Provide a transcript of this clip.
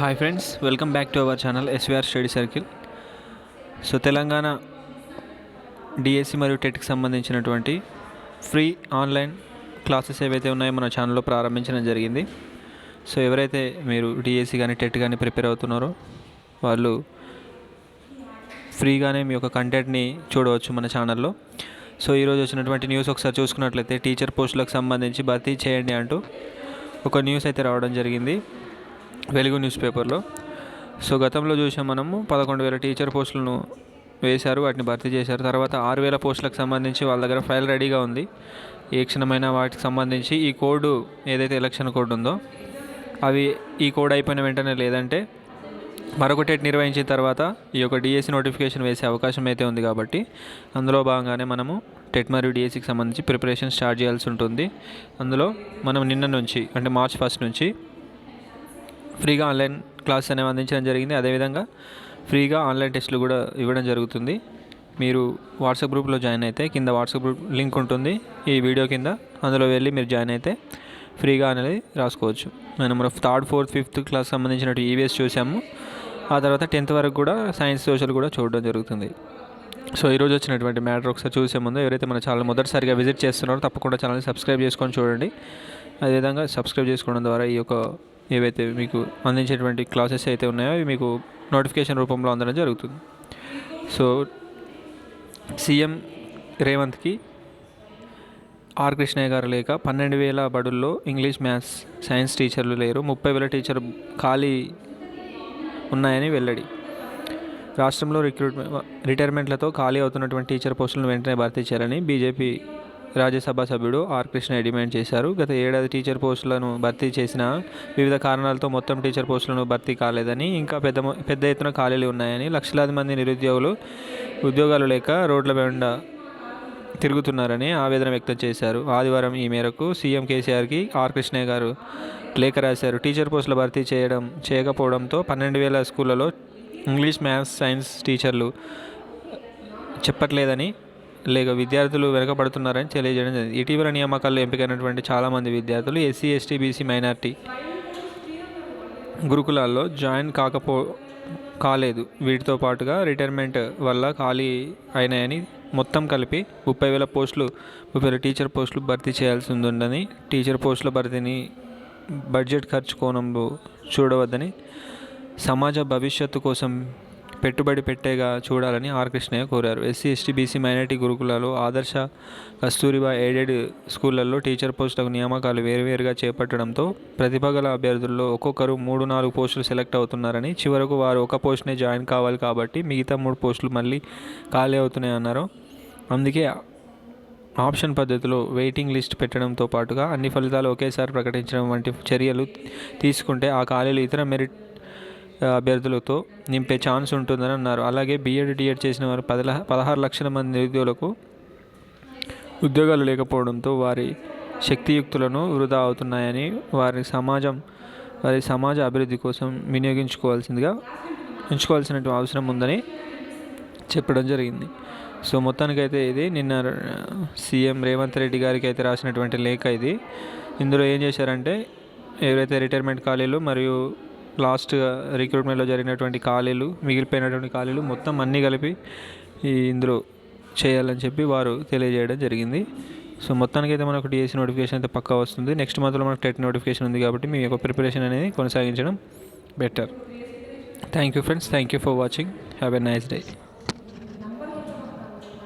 Hi friends welcome back to our channel SVR study circle so Telangana DSC మరియు టెట్కి సంబంధించినటువంటి free online classes ఏవైతే ఉన్నాయో మన ఛానల్లో ప్రారంభించడం జరిగింది. సో ఎవరైతే మీరు డిఎస్సి కానీ టెట్ కానీ ప్రిపేర్ అవుతున్నారో వాళ్ళు ఫ్రీగానే మీ యొక్క కంటెంట్ని చూడవచ్చు మన ఛానల్లో సో ఈరోజు వచ్చినటువంటి న్యూస్ ఒకసారి చూసుకున్నట్లయితే టీచర్ పోస్టులకు సంబంధించి భర్తీ చేయండి అంటూ ఒక న్యూస్ అయితే రావడం జరిగింది. వెలుగు న్యూస్ పేపర్లో. సో గతంలో చూసాం మనము పదకొండు వేల టీచర్ పోస్టులను వేశారు వాటిని భర్తీ చేశారు. తర్వాత ఆరు వేల పోస్టులకు సంబంధించి వాళ్ళ దగ్గర ఫైల్ రెడీగా ఉంది. ఏ క్షణమైన వాటికి సంబంధించి ఈ కోడ్ ఏదైతే ఎలక్షన్ కోడ్ ఉందో అవి ఈ కోడ్ అయిపోయిన వెంటనే లేదంటే మరొక టెట్ నిర్వహించిన తర్వాత ఈ యొక్క డిఎస్సి నోటిఫికేషన్ వేసే అవకాశం అయితే ఉంది కాబట్టి అందులో భాగంగానే మనము టెట్ మరియు డిఎస్సికి సంబంధించి ప్రిపరేషన్ స్టార్ట్ చేయాల్సి ఉంటుంది. అందులో మనం నిన్న నుంచి అంటే మార్చ్ ఫస్ట్ నుంచి ఫ్రీగా ఆన్లైన్ క్లాస్ అనేవి అందించడం జరిగింది. అదేవిధంగా ఫ్రీగా ఆన్లైన్ టెస్టులు కూడా ఇవ్వడం జరుగుతుంది. మీరు వాట్సాప్ గ్రూప్లో జాయిన్ అయితే కింద వాట్సాప్ గ్రూప్ లింక్ ఉంటుంది. ఈ వీడియో కింద అందులో వెళ్ళి మీరు జాయిన్ అయితే ఫ్రీగా అనేది రాసుకోవచ్చు. మనం మన థర్డ్ ఫోర్త్ ఫిఫ్త్ క్లాస్ సంబంధించినట్టు ఈవీఎస్ చూసాము. ఆ తర్వాత టెన్త్ వరకు కూడా సైన్స్ సోషల్ కూడా చూడడం జరుగుతుంది. సో ఈరోజు వచ్చినటువంటి మ్యాటర్ ఒకసారి చూసే ముందు ఎవరైతే మన ఛానల్ మొదటిసారిగా విజిట్ చేస్తున్నారో తప్పకుండా ఛానల్ని సబ్స్క్రైబ్ చేసుకొని చూడండి. అదేవిధంగా సబ్స్క్రైబ్ చేసుకోవడం ద్వారా ఈ యొక్క ఏవైతే మీకు అందించేటువంటి క్లాసెస్ అయితే ఉన్నాయో అవి మీకు నోటిఫికేషన్ రూపంలో అందడం జరుగుతుంది. సో సీఎం రేవంత్కి ఆర్ కృష్ణయ్య గారు లేక పన్నెండు వేల బడుల్లో ఇంగ్లీష్ మ్యాథ్స్ సైన్స్ టీచర్లు లేరు. ముప్పై వేల టీచర్ ఖాళీ ఉన్నాయని వెల్లడి. రాష్ట్రంలో రిక్రూట్మెంట్ రిటైర్మెంట్లతో ఖాళీ అవుతున్నటువంటి టీచర్ పోస్టులను వెంటనే భర్తీ చేయాలని బీజేపీ రాజ్యసభ సభ్యుడు ఆర్ కృష్ణ డిమాండ్ చేశారు? గత ఏడాది టీచర్ పోస్టులను భర్తీ చేసిన వివిధ కారణాలతో మొత్తం టీచర్ పోస్టులను భర్తీ కాలేదని ఇంకా పెద్ద పెద్ద ఎత్తున ఖాళీలు ఉన్నాయని లక్షలాది మంది నిరుద్యోగులు ఉద్యోగాలు లేక రోడ్ల వెంట తిరుగుతున్నారని ఆవేదన వ్యక్తం చేశారు. ఆదివారం ఈ మేరకు సీఎం కేసీఆర్కి ఆర్ కృష్ణయ్య గారు లేఖ రాశారు. టీచర్ పోస్టుల భర్తీ చేయడం చేయకపోవడంతో పన్నెండు వేల స్కూళ్ళలో ఇంగ్లీష్ మ్యాథ్స్ సైన్స్ టీచర్లు చెప్పట్లేదని లేక విద్యార్థులు వెనుకబడుతున్నారని తెలియజేయడం జరిగింది. ఇటీవల నియామకాల్లో ఎంపికైనటువంటి చాలామంది విద్యార్థులు ఎస్సీ ఎస్టీ బీసీ మైనార్టీ గురుకులాల్లో జాయిన్ కాకపో కాలేదు. వీటితో పాటుగా రిటైర్మెంట్ వల్ల ఖాళీ అయినాయని మొత్తం కలిపి ముప్పై వేల పోస్టులు ముప్పై వేల టీచర్ పోస్టులు భర్తీ చేయాల్సి ఉందని టీచర్ పోస్టుల భర్తీని బడ్జెట్ ఖర్చు కోణంలో చూడవద్దని సమాజ భవిష్యత్తు కోసం పెట్టుబడి పెట్టేగా చూడాలని ఆర్ కృష్ణయ్య కోరారు. ఎస్సీ ఎస్టీ బీసీ మైనార్టీ గురుకులాలు ఆదర్శ కస్తూరిబా ఎయిడెడ్ స్కూళ్ళలో టీచర్ పోస్టులకు నియామకాలు వేరువేరుగా చేపట్టడంతో ప్రతిభ గల అభ్యర్థుల్లో ఒక్కొక్కరు మూడు నాలుగు పోస్టులు సెలెక్ట్ అవుతున్నారని చివరకు వారు ఒక పోస్ట్నే జాయిన్ కావాలి కాబట్టి మిగతా మూడు పోస్టులు మళ్ళీ ఖాళీ అవుతున్నాయి అన్నారు. అందుకే ఆప్షన్ పద్ధతిలో వెయిటింగ్ లిస్ట్ పెట్టడంతో పాటుగా అన్ని ఫలితాలు ఒకేసారి ప్రకటించడం వంటి చర్యలు తీసుకుంటే ఆ ఖాళీలు ఇతర మెరిట్ అభ్యర్థులతో నింపే ఛాన్స్ ఉంటుందని అన్నారు. అలాగే బీఎడ్ డిఎడ్ చేసిన వారు పదల పదహారు లక్షల మంది నిరుద్యోగులకు ఉద్యోగాలు లేకపోవడంతో వారి శక్తియుక్తులను వృధా అవుతున్నాయని వారి సమాజం వారి సమాజ అభివృద్ధి కోసం వినియోగించుకోవాల్సిందిగా ఉంచుకోవాల్సిన అవసరం ఉందని చెప్పడం జరిగింది. సో మొత్తానికైతే ఇది నిన్న సీఎం రేవంత్ రెడ్డి గారికి అయితే రాసినటువంటి లేఖ ఇది. ఇందులో ఏం చేశారంటే ఎవరైతే రిటైర్మెంట్ ఖాళీలు మరియు లాస్ట్ రిక్రూట్మెంట్లో జరిగినటువంటి ఖాళీలు మిగిలిపోయినటువంటి ఖాళీలు మొత్తం అన్నీ కలిపి ఈ ఇందులో చేయాలని చెప్పి వారు తెలియజేయడం జరిగింది. సో మొత్తానికి అయితే మనకు డిఎస్సి నోటిఫికేషన్ అయితే పక్కా వస్తుంది. నెక్స్ట్ మంత్లో మనకు టెట్ నోటిఫికేషన్ ఉంది కాబట్టి మీ యొక్క ప్రిపరేషన్ అనేది కొనసాగించడం better. Thank you friends. Thank you for watching. Have a nice day.